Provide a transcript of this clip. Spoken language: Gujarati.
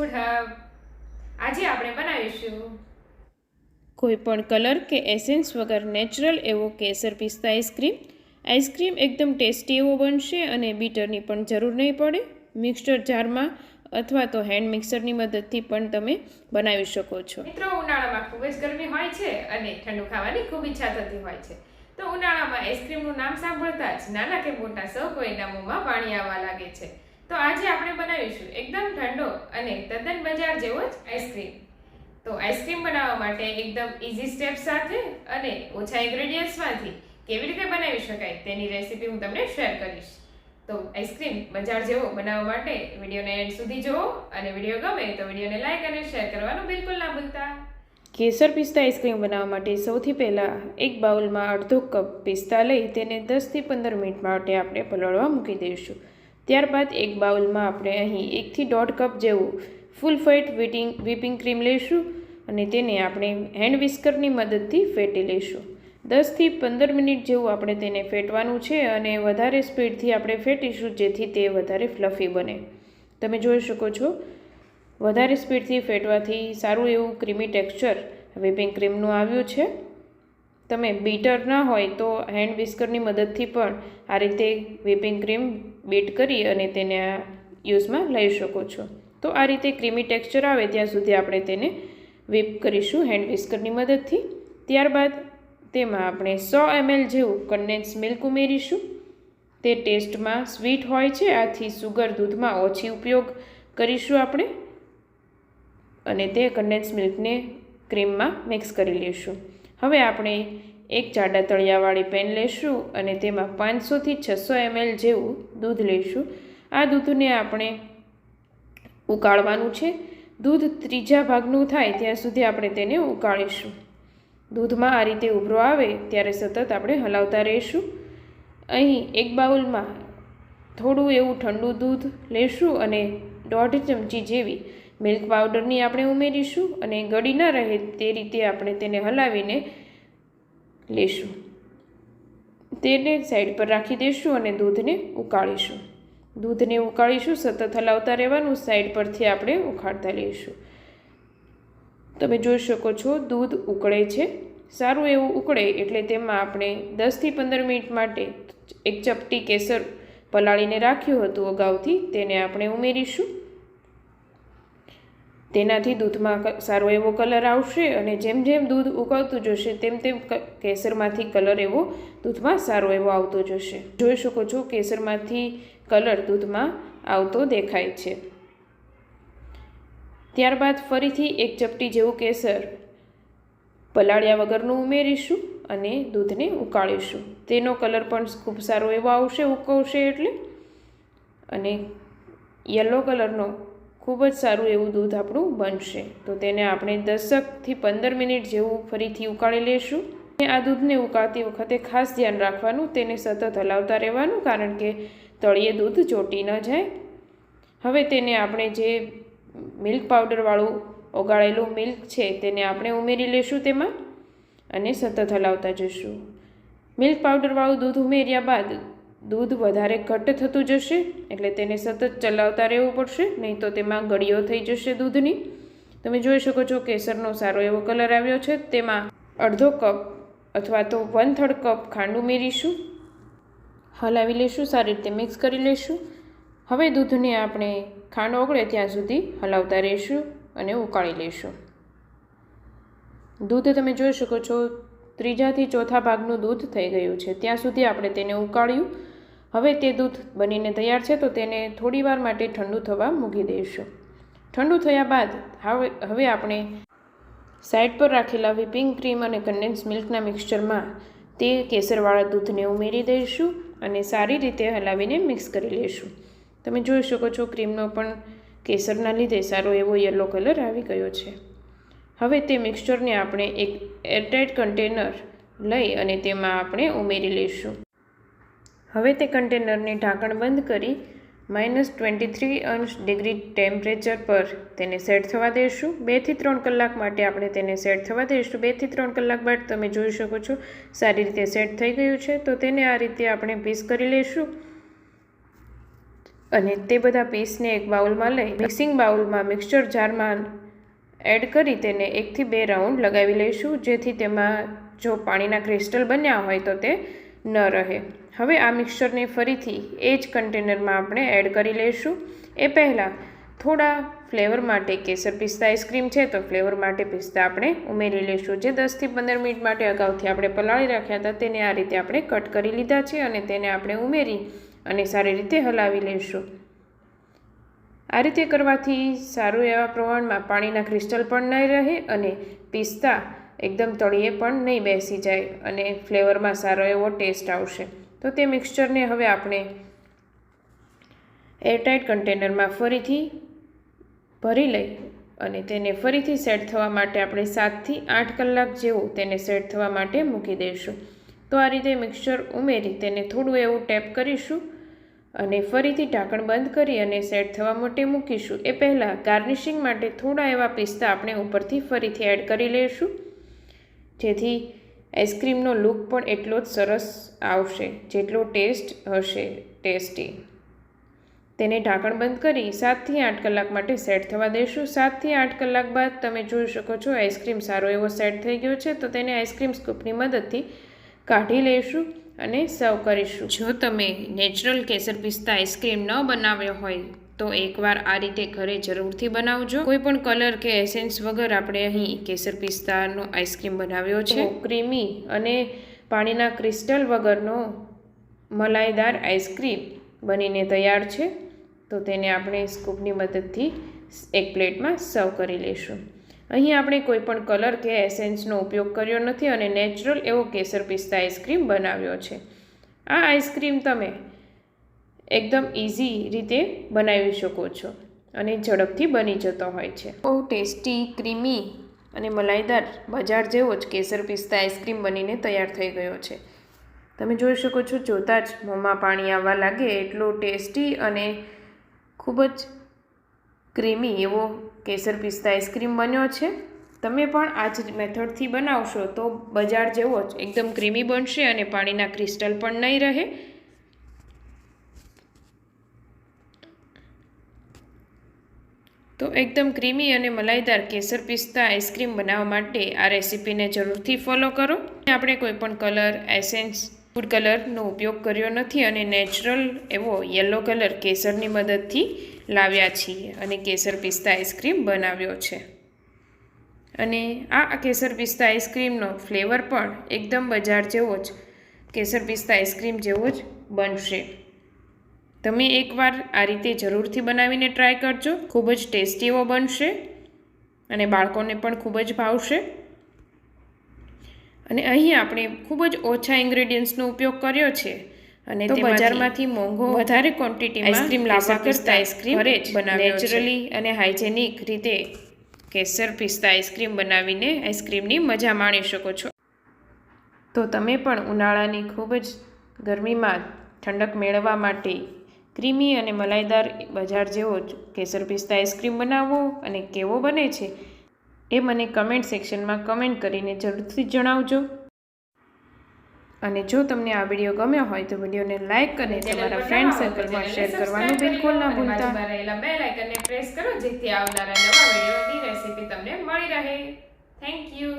ફૂડ હબ આજે આપણે બનાવીશું. કોઈ પણ કલર કે એસેન્સ વગર નેચરલ એવો કેસર પિસ્તા આઈસ્ક્રીમ. આઈસ્ક્રીમ એકદમ ટેસ્ટી એવો બનશે અને બીટરની પણ જરૂર નહીં પડે. મિક્સર જારમાં અથવા તો હેન્ડ મિક્સરની મદદથી પણ તમે બનાવી શકો છો. મિત્રો ઉનાળામાં ખૂબ જ ગરમી હોય છે અને ઠંડુ ખાવાની ખૂબ ઈચ્છા થતી હોય છે. તો ઉનાળામાં આઈસ્ક્રીમનું નામ સાંભળતા જ નાના કે મોટા સૌ કોઈના મોંમાં પાણી આવવા લાગે છે. તો આજે આપણે બનાવીશું એકદમ ઠંડો અને તદ્દન બજાર જેવો જ આઈસ્ક્રીમ તો આઈસ્ક્રીમ બનાવવા માટે એકદમ ઇઝી સ્ટેપ સાથે અને ઓછા ઇન્ગ્રેડિયન્ટ્સમાંથી કેવી રીતે બનાવી શકાય તેની રેસીપી હું તમને શેર કરીશ. તો આઈસ્ક્રીમ બજાર જેવો બનાવવા માટે વિડીયોને એન્ડ સુધી જુઓ અને વીડિયો ગમે તો વિડીયોને લાઈક અને શેર કરવાનું બિલકુલ ના ભૂલતા. કેસર પિસ્તા આઈસ્ક્રીમ બનાવવા માટે સૌથી પહેલાં એક બાઉલમાં અડધો કપ પિસ્તા લઈ તેને દસથી પંદર મિનિટ માટે આપણે પલળવા મૂકી દઈશું. ત્યારબાદ એક બાઉલમાં આપણે અહીં એકથી દોઢ કપ જેવું full fat whipping whipping cream લઈશું અને તેને આપણે હેન્ડ વિસ્કરની મદદથી ફેટી લઈશું. દસથી પંદર મિનિટ જેવું આપણે તેને ફેટવાનું છે અને વધારે સ્પીડથી આપણે ફેટીશું જેથી તે વધારે ફ્લફી બને. તમે જોઈ શકો છો, વધારે સ્પીડથી ફેટવાથી સારું એવું ક્રીમી ટેક્સચર વિપિંગ ક્રીમનું આવ્યું છે. તમે બીટર ના હોય તો હેન્ડ વિસ્કરની મદદથી પણ આ રીતે વિપિંગ ક્રીમ બીટ કરી અને તેને આ યુઝમાં લઈ શકો છો. તો આ રીતે ક્રીમી ટેક્સચર આવે ત્યાં સુધી આપણે તેને વિપ કરીશું હેન્ડ વિસ્કરની મદદથી. ત્યારબાદ તેમાં આપણે સો એમએલ જેવું કન્ડેન્સ મિલ્ક ઉમેરીશું. તે ટેસ્ટમાં સ્વીટ હોય છે, આથી સુગર દૂધમાં ઓછી ઉપયોગ કરીશું આપણે. અને તે કન્ડેન્સ મિલ્કને ક્રીમમાં મિક્સ કરી લઈશું હવે આપણે એક જાડા તળિયાવાળી પેન લઈશું અને તેમાં પાંચસોથી છસો એમએલ જેવું દૂધ લઈશું. આ દૂધને આપણે ઉકાળવાનું છે. દૂધ ત્રીજા ભાગનું થાય ત્યાં સુધી આપણે તેને ઉકાળીશું. દૂધમાં આ રીતે ઉભરો આવે ત્યારે સતત આપણે હલાવતા રહીશું. અહીં એક બાઉલમાં થોડું એવું ઠંડુ દૂધ લેશું અને દોઢ ચમચી જેવી મિલ્ક પાવડરની આપણે ઉમેરીશું અને ગળી ન રહે તે રીતે આપણે તેને હલાવીને લેશું. તેને સાઈડ પર રાખી દઈશું અને દૂધને ઉકાળીશું. દૂધને ઉકાળીશું, સતત હલાવતા રહેવાનું સાઈડ પરથી આપણે ઉખાડતા લઈશું. તમે જોઈ શકો છો, દૂધ ઉકળે છે. સારું એવું ઉકળે એટલે તેમાં આપણે દસથી પંદર મિનિટ માટે એક ચપટી કેસર પલાળીને રાખ્યું હતું અગાઉથી, તેને આપણે ઉમેરીશું. તેનાથી દૂધમાં સારો એવો કલર આવશે અને જેમ જેમ દૂધ ઉકળતું જશે તેમ તેમ કેસરમાંથી કલર એવો દૂધમાં સારો એવો આવતો જશે. જોઈ શકો છો કેસરમાંથી કલર દૂધમાં આવતો દેખાય છે. ત્યારબાદ ફરીથી એક ચપટી જેવું કેસર પલાળ્યા વગરનું ઉમેરીશું અને દૂધને ઉકાળીશું. તેનો કલર પણ ખૂબ સારો એવો આવશે, ઉકળશે એટલે. અને યલો કલરનો ખૂબ જ સારું એવું દૂધ આપણું બનશે. તો તેને આપણે દસકથી પંદર મિનિટ જેવું ફરીથી ઉકાળી લઈશું અને આ દૂધને ઉકાળતી વખતે ખાસ ધ્યાન રાખવાનું, તેને સતત હલાવતા રહેવાનું, કારણ કે તળિયે દૂધ ચોટી ન જાય. હવે તેને આપણે જે મિલ્ક પાવડરવાળું ઓગાળેલું મિલ્ક છે, તેને આપણે ઉમેરી લઈશું તેમાં અને સતત હલાવતા જઈશું મિલ્ક પાવડરવાળું દૂધ ઉમેર્યા બાદ દૂધ વધારે ઘટ્ટ થતું જશે, એટલે તેને સતત ચલાવતા રહેવું પડશે, નહીં તો તેમાં ગળીઓ થઈ જશે દૂધની. તમે જોઈ શકો છો કેસરનો સારો એવો કલર આવ્યો છે. તેમાં અડધો કપ અથવા તો વન થર્ડ કપ ખાંડ ઉમેરીશું હલાવી લઈશું સારી રીતે મિક્સ કરી લઈશું હવે દૂધને આપણે ખાંડ ઓગળે ત્યાં સુધી હલાવતા રહીશું અને ઉકાળી લઈશું દૂધ તમે જોઈ શકો છો, ત્રીજાથી ચોથા ભાગનું દૂધ થઈ ગયું છે. ત્યાં સુધી આપણે તેને ઉકાળ્યું. હવે તે દૂધ બનીને તૈયાર છે તો તેને થોડી વાર માટે ઠંડુ થવા મૂકી દઈશું. ઠંડુ થયા બાદ હવે હવે આપણે સાઈડ પર રાખેલા વિપિંગ ક્રીમ અને કન્ડેન્સ મિલ્કના મિક્સચરમાં તે કેસરવાળા દૂધને ઉમેરી દઈશું અને સારી રીતે હલાવીને મિક્સ કરી લઈશું. તમે જોઈ શકો છો ક્રીમનો પણ કેસરના લીધે સારો એવો યલો કલર આવી ગયો છે. હવે તે મિક્સચરને આપણે એક એરટાઇટ કન્ટેનર લઈ અને તેમાં આપણે ઉમેરી લઈશું. હવે તે કન્ટેનરને ઢાંકણ બંધ કરી માઇનસ ટ્વેન્ટી થ્રી અંશ ડિગ્રી ટેમ્પરેચર પર તેને સેટ થવા દઈશું બેથી ત્રણ કલાક માટે આપણે તેને સેટ થવા દઈશું બેથી ત્રણ કલાક બાદ તમે જોઈ શકો છો સારી રીતે સેટ થઈ ગયું છે. તો તેને આ રીતે આપણે પીસ કરી લઈશું અને તે બધા પીસને એક બાઉલમાં લઈ મિક્સિંગ બાઉલમાં મિક્સચર જારમાં એડ કરી તેને એકથી બે રાઉન્ડ લગાવી લઈશું જેથી તેમાં જો પાણીના ક્રિસ્ટલ બન્યા હોય તો તે ન રહે. હવે આ મિક્સરને ફરીથી એ જ કન્ટેનરમાં આપણે એડ કરી લઈશું. એ પહેલાં થોડા ફ્લેવર માટે કેસર પિસ્તા આઈસ્ક્રીમ છે તો ફ્લેવર માટે પિસ્તા આપણે ઉમેરી લઈશું. જે દસથી પંદર મિનિટ માટે અગાઉથી આપણે પલાળી રાખ્યા હતા તેને આ રીતે આપણે કટ કરી લીધા છે અને તેને આપણે ઉમેરી અને સારી રીતે હલાવી લઈશું. આ રીતે કરવાથી સારું એવા પ્રમાણમાં પાણીના ક્રિસ્ટલ પણ નહીં રહે અને પિસ્તા એકદમ તળિયે પણ નહીં બેસી જાય અને ફ્લેવરમાં સારો એવો ટેસ્ટ આવશે. તો તે મિક્સચરને હવે આપણે એરટાઇટ કન્ટેનરમાં ફરીથી ભરી લઈ અને તેને ફરીથી સેટ થવા માટે આપણે સાતથી આઠ કલાક જેવું તેને સેટ થવા માટે મૂકી દઈશું. તો આ રીતે મિક્સચર ઉમેરી તેને થોડું એવું ટેપ કરીશું અને ફરીથી ઢાંકણ બંધ કરી અને સેટ થવા માટે મૂકીશું. એ પહેલાં ગાર્નિશિંગ માટે થોડા એવા પિસ્તા આપણે ઉપરથી ફરીથી એડ કરી લઈશું. જેથી આઈસ્ક્રીમનો લુક પણ એટલો જ સરસ આવશે, જેટલો ટેસ્ટ હશે, ટેસ્ટી. તેને ઢાંકણ બંધ કરી સાતથી આઠ કલાક માટે સેટ થવા દઈશું. સાતથી આઠ કલાક બાદ તમે જોઈ શકો છો આઈસ્ક્રીમ સારો એવો સેટ થઈ ગયો છે, તો તેને આઈસ્ક્રીમ સ્કૂપની મદદથી કાઢી લઈશું અને સર્વ કરીશું. જો તમે નેચરલ કેસર પિસ્તા આઈસ્ક્રીમ ન બનાવ્યો હોય તો એકવાર આ રીતે ઘરે જરૂરથી બનાવજો. કોઈ પણ કલર કે એસેન્સ વગર આપણે અહીં કેસર પિસ્તાનો આઈસ્ક્રીમ બનાવ્યો છે. ક્રીમી અને પાણીના ક્રિસ્ટલ વગરનો મલાઈદાર આઈસ્ક્રીમ બનીને તૈયાર છે. તો તેને આપણે સ્કૂપની મદદથી એક પ્લેટમાં સર્વ કરી લઈશું અહીં આપણે કોઈ પણ કલર કે એસેન્સનો ઉપયોગ કર્યો નથી અને નેચરલ એવો કેસર પિસ્તા આઈસ્ક્રીમ બનાવ્યો છે. આ આઈસ્ક્રીમ તમે એકદમ ઇઝી રીતે બનાવી શકો છો અને ઝડપથી બની જતો હોય છે. બહુ ટેસ્ટી, ક્રીમી અને મલાઈદાર બજાર જેવો જ કેસર પિસ્તા આઈસ્ક્રીમ બનીને તૈયાર થઈ ગયો છે. તમે જોઈ શકો છો, જોતાં જ મોંમાં પાણી આવવા લાગે એટલો ટેસ્ટી અને ખૂબ જ ક્રીમી એવો કેસર પિસ્તા આઈસ્ક્રીમ બન્યો છે. તમે પણ આ જ મેથડથી બનાવશો તો બજાર જેવો જ એકદમ ક્રીમી બનશે અને પાણીના ક્રિસ્ટલ પણ નહીં રહે. તો એકદમ ક્રીમી અને મલાઈદાર કેસર પિસ્તા આઈસ્ક્રીમ બનાવવા માટે આ રેસીપીને જરૂરથી ફોલો કરો. આપણે કોઈ પણ કલર, એસેન્સ, ફૂડ કલરનો ઉપયોગ કર્યો નથી અને નેચરલ એવો યલો કલર કેસરની મદદથી લાવ્યા છીએ અને કેસર પિસ્તા આઈસ્ક્રીમ બનાવ્યો છે. અને આ કેસર પિસ્તા આઈસ્ક્રીમનો ફ્લેવર પણ એકદમ બજાર જેવો જ, કેસર પિસ્તા આઈસ્ક્રીમ જેવો જ બનશે. તમે એકવાર આ રીતે જરૂરથી બનાવીને ટ્રાય કરજો. ખૂબ જ ટેસ્ટી એવો બનશે અને બાળકોને પણ ખૂબ જ ભાવશે. અને અહીં આપણે ખૂબ જ ઓછા ઇન્ગ્રેડિયન્ટ્સનો ઉપયોગ કર્યો છે. અને તો બજારમાંથી મોંઘો વધારે ક્વોન્ટિટીમાં આઈસ્ક્રીમ લાવવા કરતાં આઈસ્ક્રીમ ઘરે જ નેચરલી અને હાઇજેનિક રીતે કેસર પિસ્તા આઈસ્ક્રીમ બનાવીને આઈસ્ક્રીમની મજા માણી શકો છો. તો તમે પણ ઉનાળાની ખૂબ જ ગરમીમાં ઠંડક મેળવવા માટે ક્રીમી અને મલાઈદાર બજાર જેવો કેસર પિસ્તા આઈસ્ક્રીમ બનાવો અને કેવો બને છે એ મને કમેન્ટ સેક્શનમાં કમેન્ટ કરીને જરૂરથી જણાવજો. અને જો તમને આ વીડિયો ગમ્યો હોય તો વિડીયોને લાઈક અને તમારા ફ્રેન્ડ સર્કલમાં શેર કરવાનું બિલકુલ ના ભૂલતા. રહેલા પ્રેસ કરો જેથી આવનારા નવા વિડીયોની રેસીપી તમને મળી રહે. Thank you